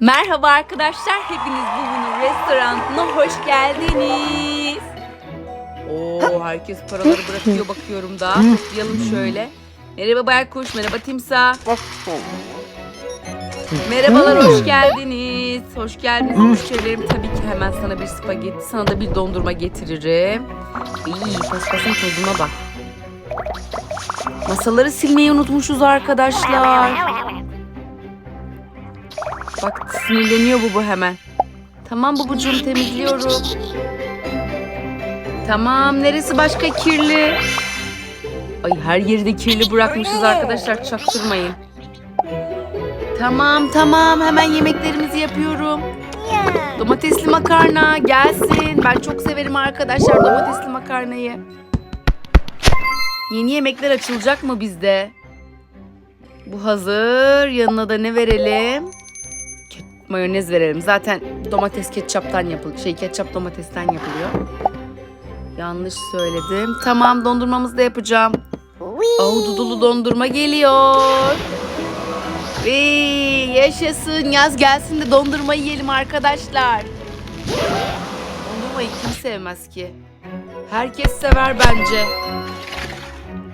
Merhaba arkadaşlar, hepiniz Bubu'nun restoranına hoş geldiniz. Oo, herkes paraları bırakıyor bakıyorum da. Toplayalım şöyle. Merhaba Baykuş, merhaba Timsah. Merhabalar, hoş geldiniz. Hoş geldiniz müşterilerim. Tabii ki hemen sana bir spagetti, sana da bir dondurma getiririm. İyi, paspasın tozuna bak. Masaları silmeyi unutmuşuz arkadaşlar. Bak sinirleniyor bu bu hemen. Tamam bubucuğum temizliyorum. Tamam neresi başka kirli? Ay her yeri de kirli bırakmışız arkadaşlar çaktırmayın. Tamam tamam hemen yemeklerimizi yapıyorum. Domatesli makarna gelsin. Ben çok severim arkadaşlar domatesli makarnayı. Yeni yemekler açılacak mı bizde? Bu hazır. Yanına da ne verelim? Mayonez verelim. Zaten domates ketçaptan yapılıyor. Şey ketçap domatesten yapılıyor. Yanlış söyledim. Tamam dondurmamızı da yapacağım. Ahududulu dondurma geliyor. Ve yaşasın yaz gelsin de dondurma yiyelim arkadaşlar. Dondurmayı kim sevmez ki? Herkes sever bence.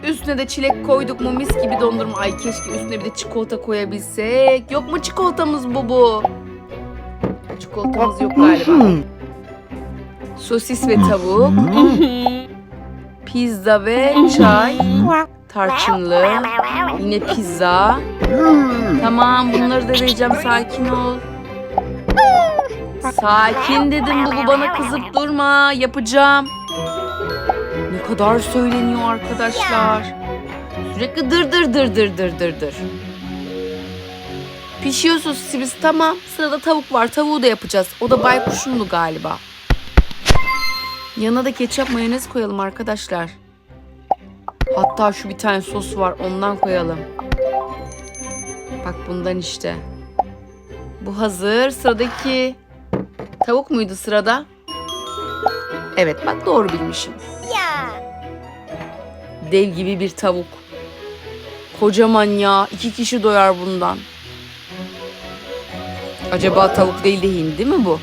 Üstüne de çilek koyduk mu mis gibi dondurma. Ay keşke üstüne bir de çikolata koyabilsek. Yok mu çikolatamız bu bu? Çikolatamız yok galiba. Sosis ve tavuk. Pizza ve çay. Tarçınlı. Yine pizza. Tamam bunları da vereceğim sakin ol. Sakin dedim bu bana kızıp durma yapacağım. Ne kadar söyleniyor arkadaşlar. Sürekli dır dır dır dır dır dır dır. Pişiyor sosisimiz tamam. Sırada tavuk var. Tavuğu da yapacağız. O da baykuşunlu galiba. Yanına da ketçap mayonez koyalım arkadaşlar. Hatta şu bir tane sos var. Ondan koyalım. Bak bundan işte. Bu hazır. Sıradaki tavuk muydu sırada? Evet bak doğru bilmişim. Dev gibi bir tavuk. Kocaman ya. iki kişi doyar bundan. Acaba tavuk değil de hindi mi bu?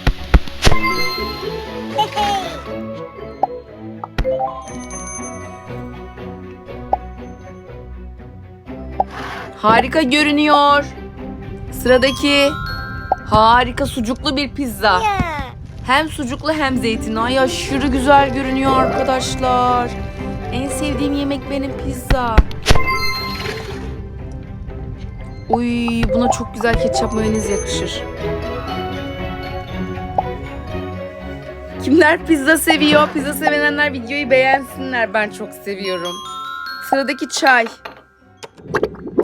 Harika görünüyor. Sıradaki harika sucuklu bir pizza. Hem sucuklu hem zeytinli. Ay aşırı güzel görünüyor arkadaşlar. En sevdiğim yemek benim pizza. Uy buna çok güzel ketçap mayonez yakışır. Kimler pizza seviyor? Pizza sevenler videoyu beğensinler. Ben çok seviyorum. Sıradaki çay.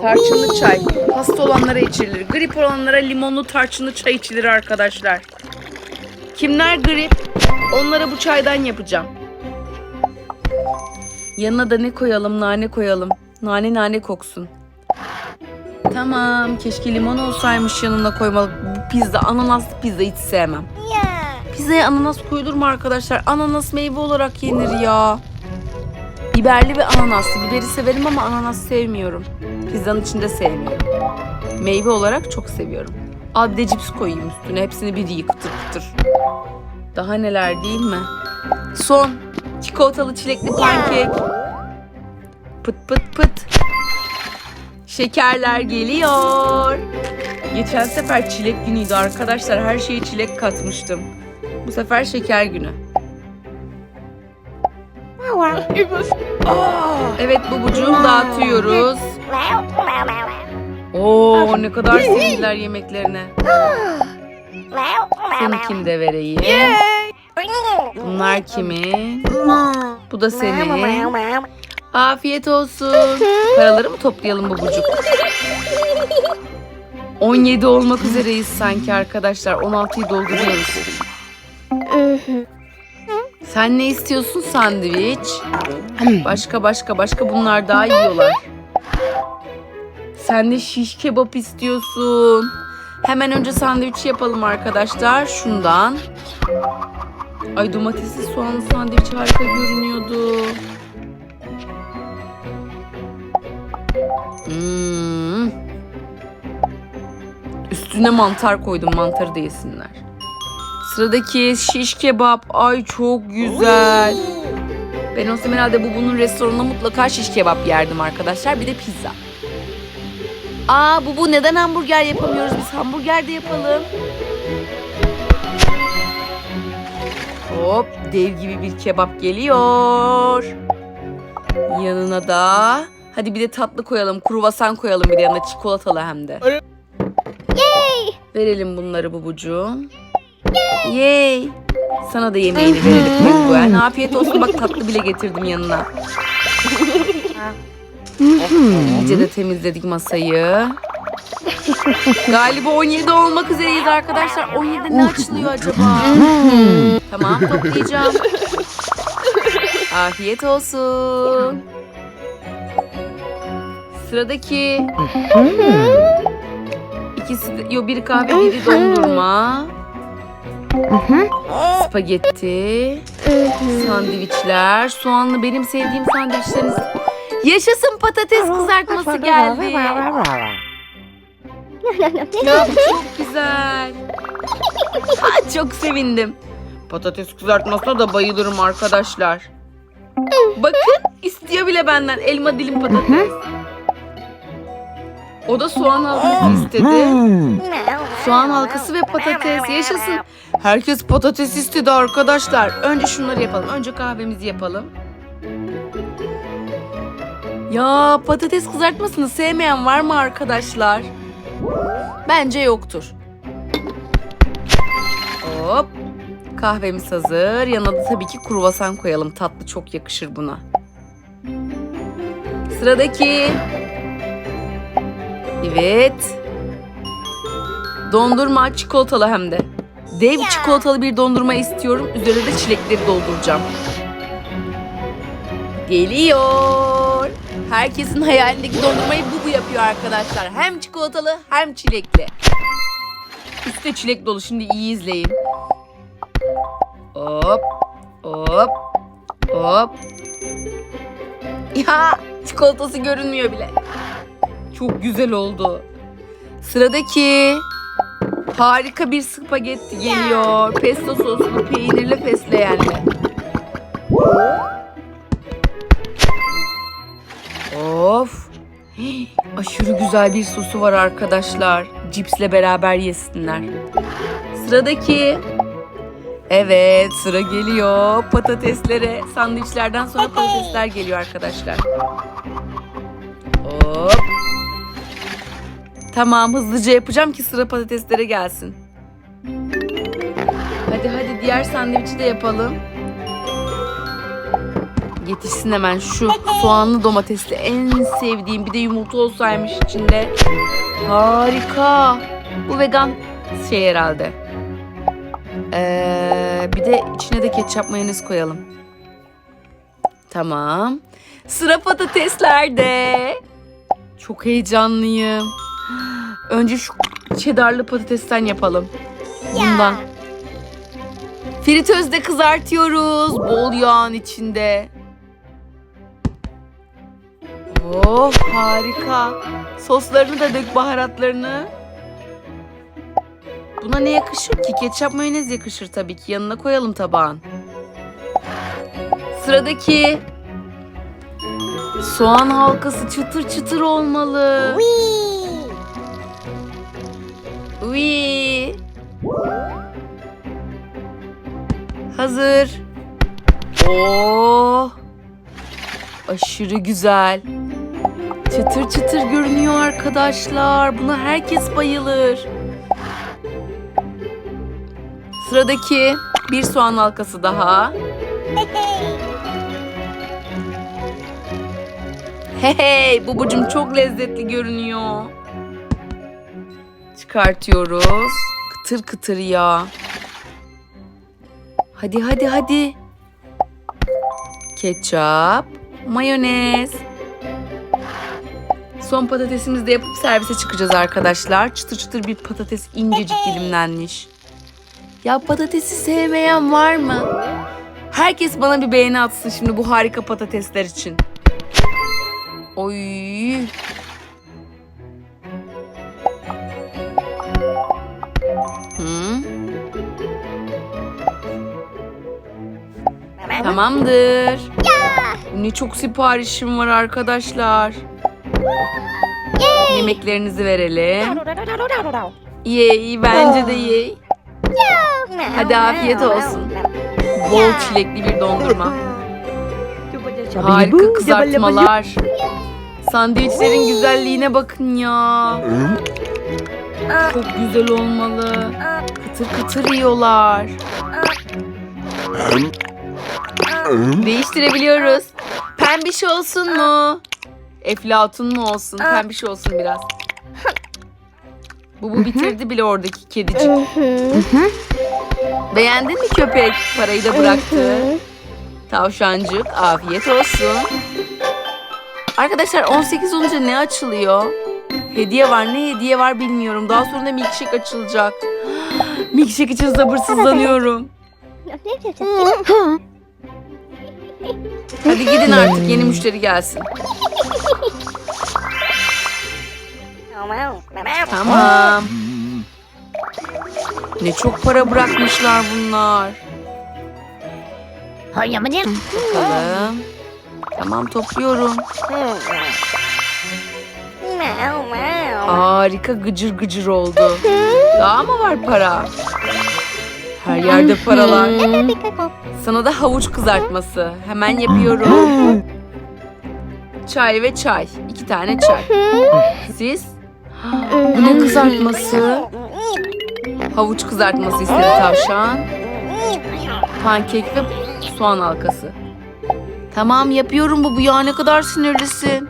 Tarçınlı çay. Hasta olanlara içilir. Grip olanlara limonlu tarçınlı çay içilir arkadaşlar. Kimler grip? Onlara bu çaydan yapacağım. Yanına da ne koyalım? Nane koyalım. Nane nane koksun. Tamam. Keşke limon olsaymış yanına koymalı. Bu pizza, ananaslı pizza hiç sevmem. Pizzaya ananas koyulur mu arkadaşlar? Ananas meyve olarak yenir ya. Biberli ve ananaslı. Biberi severim ama ananas sevmiyorum. Pizzanın içinde sevmiyorum. Meyve olarak çok seviyorum. Al bir de cips koyayım üstüne. Hepsini bir yiyin kıtır kıtır. Daha neler değil mi? Son. Çikolatalı çilekli pankek. Pıt pıt pıt. Şekerler geliyor. Geçen sefer çilek günüydü arkadaşlar. Her şeye çilek katmıştım. Bu sefer şeker günü. Evet bubucuğum dağıtıyoruz. Oo ne kadar sevindiler yemeklerine. Seninkini de vereyim. Bunlar kimin? Bu da senin. Afiyet olsun. Paraları mı toplayalım babucuk? 17 olmak üzereyiz sanki arkadaşlar. 16'yı dolduruyoruz. Sen ne istiyorsun sandviç? Başka başka başka bunlar daha yiyorlar. Sen de şiş kebap istiyorsun. Hemen önce sandviç yapalım arkadaşlar. Şundan. Ay domatesli soğanlı sandviç harika görünüyordu. Üstüne mantar koydum. Mantarı da yesinler. Sıradaki şiş kebap. Ay çok güzel. Ben olsam herhalde bu bunun restoranında mutlaka şiş kebap yerdim arkadaşlar. Bir de pizza. Aa bu bu neden hamburger yapamıyoruz? Biz hamburger de yapalım. Hop dev gibi bir kebap geliyor. Yanına da hadi bir de tatlı koyalım. Kruvasan koyalım bir de yanına çikolatalı hem de. Verelim bunları bubucuğum. Yay. Sana da yemeğini verelim penguen. Afiyet olsun bak tatlı bile getirdim yanına. İyice de temizledik masayı. Galiba 17 olmak üzereyiz arkadaşlar. 17'de ne açılıyor acaba? tamam toplayacağım. Afiyet olsun. Sıradaki. İkisi de, yo biri kahve biri dondurma. Spagetti. Sandviçler. Soğanlı benim sevdiğim sandviçleriniz. Yaşasın patates kızartması geldi. Ya bu çok güzel. Ha, çok sevindim. Patates kızartmasına da bayılırım arkadaşlar. Bakın istiyor bile benden elma dilim patates. O da soğan halkası istedi. Soğan halkası ve patates yaşasın. Herkes patates istedi arkadaşlar. Önce şunları yapalım. Önce kahvemizi yapalım. Ya patates kızartmasını sevmeyen var mı arkadaşlar? Bence yoktur. Hop. Kahvemiz hazır. Yanına da tabii ki kruvasan koyalım. Tatlı çok yakışır buna. Sıradaki. Evet. Dondurma çikolatalı hem de. Dev çikolatalı bir dondurma istiyorum. Üzerine de çilekleri dolduracağım. Geliyor. Herkesin hayalindeki dondurmayı bu bu yapıyor arkadaşlar. Hem çikolatalı hem çilekli. Üstte çilek dolu. Şimdi iyi izleyin. Hop. Hop. Hop. Ya çikolatası görünmüyor bile. Çok güzel oldu. Sıradaki harika bir spagetti geliyor. Pesto soslu peynirli fesleğenli. Of. Hii, Aşırı güzel bir sosu var arkadaşlar. Cipsle beraber yesinler. Sıradaki. Evet sıra geliyor. Patateslere. Sandviçlerden sonra patatesler geliyor arkadaşlar. Hop. Tamam hızlıca yapacağım ki sıra patateslere gelsin. Hadi hadi diğer sandviçi de yapalım. Yetişsin hemen şu soğanlı domatesli en sevdiğim bir de yumurta olsaymış içinde. Harika. Bu vegan şey herhalde. Ee, bir de içine de ketçap mayonez koyalım. Tamam. Sıra patateslerde. Çok heyecanlıyım. Önce şu çedarlı patatesten yapalım. Bundan. Fritözde kızartıyoruz. Bol yağın içinde. Oh harika. Soslarını da dök baharatlarını. Buna ne yakışır ki? Ketçap mayonez yakışır tabii ki. Yanına koyalım tabağın. Sıradaki soğan halkası çıtır çıtır olmalı. Uy. Hazır. Oh. Aşırı güzel. Çıtır çıtır görünüyor arkadaşlar. Buna herkes bayılır. Sıradaki bir soğan halkası daha. Hey hey bubucum çok lezzetli görünüyor. Çıkartıyoruz. Kıtır kıtır ya. Hadi hadi hadi. Ketçap, mayonez. Son patatesimizi de yapıp servise çıkacağız arkadaşlar. Çıtır çıtır bir patates incecik dilimlenmiş. Ya patatesi sevmeyen var mı? Herkes bana bir beğeni atsın şimdi bu harika patatesler için. Oy. Tamamdır. Ne çok siparişim var arkadaşlar. Yemeklerinizi verelim. Yey bence de yey. Hadi afiyet olsun. Bol çilekli bir dondurma. Harika kızartmalar. Sandviçlerin güzelliğine bakın ya. Çok güzel olmalı. Kıtır kıtır yiyorlar. Değiştirebiliyoruz. Pembiş olsun mu? Eflatun mu olsun? Pembiş olsun biraz. Bu bu bitirdi bile oradaki kedicik. Beğendin mi köpek? Parayı da bıraktı. Tavşancık afiyet olsun. Arkadaşlar 18 olunca ne açılıyor? Hediye var. Ne hediye var bilmiyorum. Daha sonra da milkshake açılacak. milkshake için sabırsızlanıyorum. Hadi gidin artık yeni müşteri gelsin. Tamam. Ne çok para bırakmışlar bunlar. Bakalım. Tamam topluyorum. Harika gıcır gıcır oldu. Daha mı var para? Her yerde paralar. Sana da havuç kızartması. Hemen yapıyorum. Çay ve çay. İki tane çay. Siz? Bu ne kızartması? Havuç kızartması istedi tavşan. Pankek ve soğan halkası. Tamam yapıyorum bu. Bu ya ne kadar sinirlisin.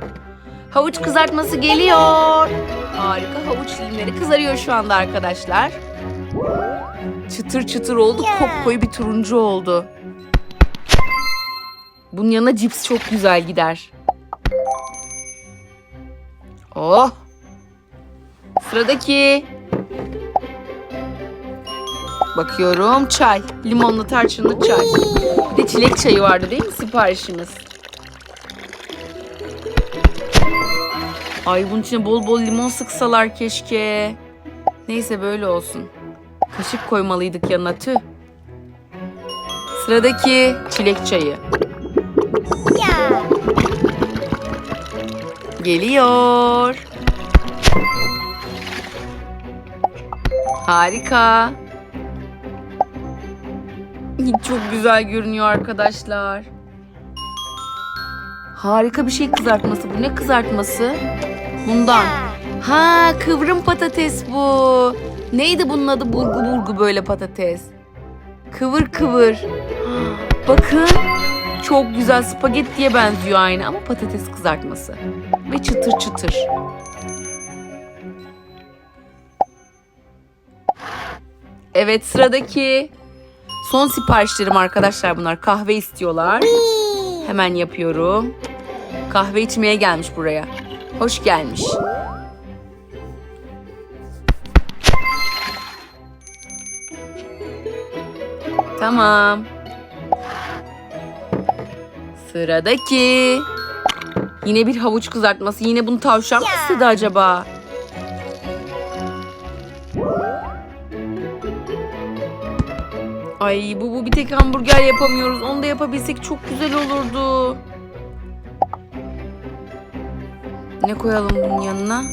Havuç kızartması geliyor. Harika havuç dilimleri kızarıyor şu anda arkadaşlar. Çıtır çıtır oldu. Kopkoyu bir turuncu oldu. Bunun yanına cips çok güzel gider. Oh. Sıradaki. Bakıyorum çay. Limonlu tarçınlı çay. Bir de çilek çayı vardı değil mi siparişimiz? Ay bunun içine bol bol limon sıksalar keşke. Neyse böyle olsun. Kaşık koymalıydık yanına tüh. Sıradaki çilek çayı. Geliyor. Harika. Çok güzel görünüyor arkadaşlar. Harika bir şey kızartması. Bu ne kızartması? Bundan. Ha kıvrım patates bu. Neydi bunun adı? Burgu burgu böyle patates. Kıvır kıvır. Bakın. Çok güzel spagettiye benziyor aynı ama patates kızartması. Ve çıtır çıtır. Evet sıradaki. Son siparişlerim arkadaşlar bunlar. Kahve istiyorlar. Hemen yapıyorum. Kahve içmeye gelmiş buraya. Hoş gelmiş. Tamam. Sıradaki. Yine bir havuç kızartması. Yine bunu tavşan mı istedi acaba? Ay bu bu bir tek hamburger yapamıyoruz. Onu da yapabilsek çok güzel olurdu. Ne koyalım bunun yanına?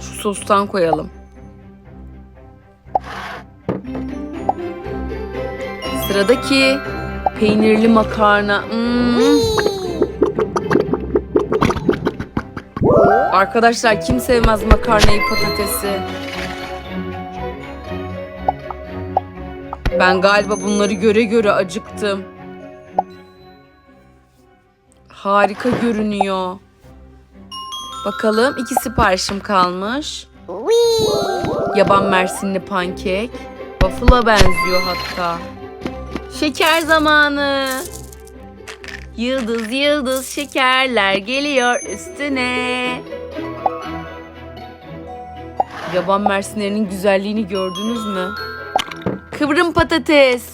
Şu sostan koyalım. Sıradaki peynirli makarna. Hmm. Arkadaşlar kim sevmez makarnayı patatesi? Ben galiba bunları göre göre acıktım. Harika görünüyor. Bakalım iki siparişim kalmış. Yaban mersinli pankek. Waffle'a benziyor hatta. Şeker zamanı. Yıldız yıldız şekerler geliyor üstüne. Yaban mersinlerinin güzelliğini gördünüz mü? Kıvrım patates.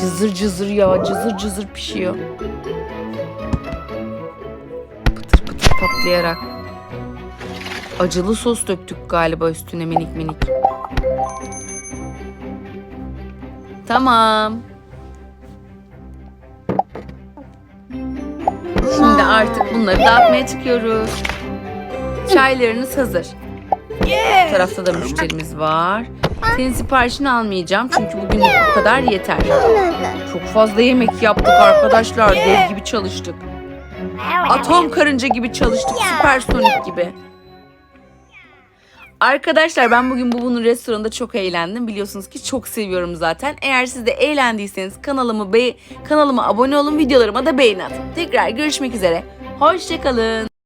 Cızır cızır ya cızır cızır pişiyor. Pıtır pıtır patlayarak. Acılı sos döktük galiba üstüne minik minik. Tamam. Şimdi artık bunları dağıtmaya çıkıyoruz. Çaylarınız hazır. Bu tarafta da müşterimiz var. Senin siparişini almayacağım çünkü bugünlük bu kadar yeter. Çok fazla yemek yaptık arkadaşlar. Dev gibi çalıştık. Atom karınca gibi çalıştık. Süpersonik gibi. Arkadaşlar ben bugün Bubu'nun restoranında çok eğlendim. Biliyorsunuz ki çok seviyorum zaten. Eğer siz de eğlendiyseniz kanalımı be kanalıma abone olun, videolarıma da beğeni atın. Tekrar görüşmek üzere. Hoşçakalın.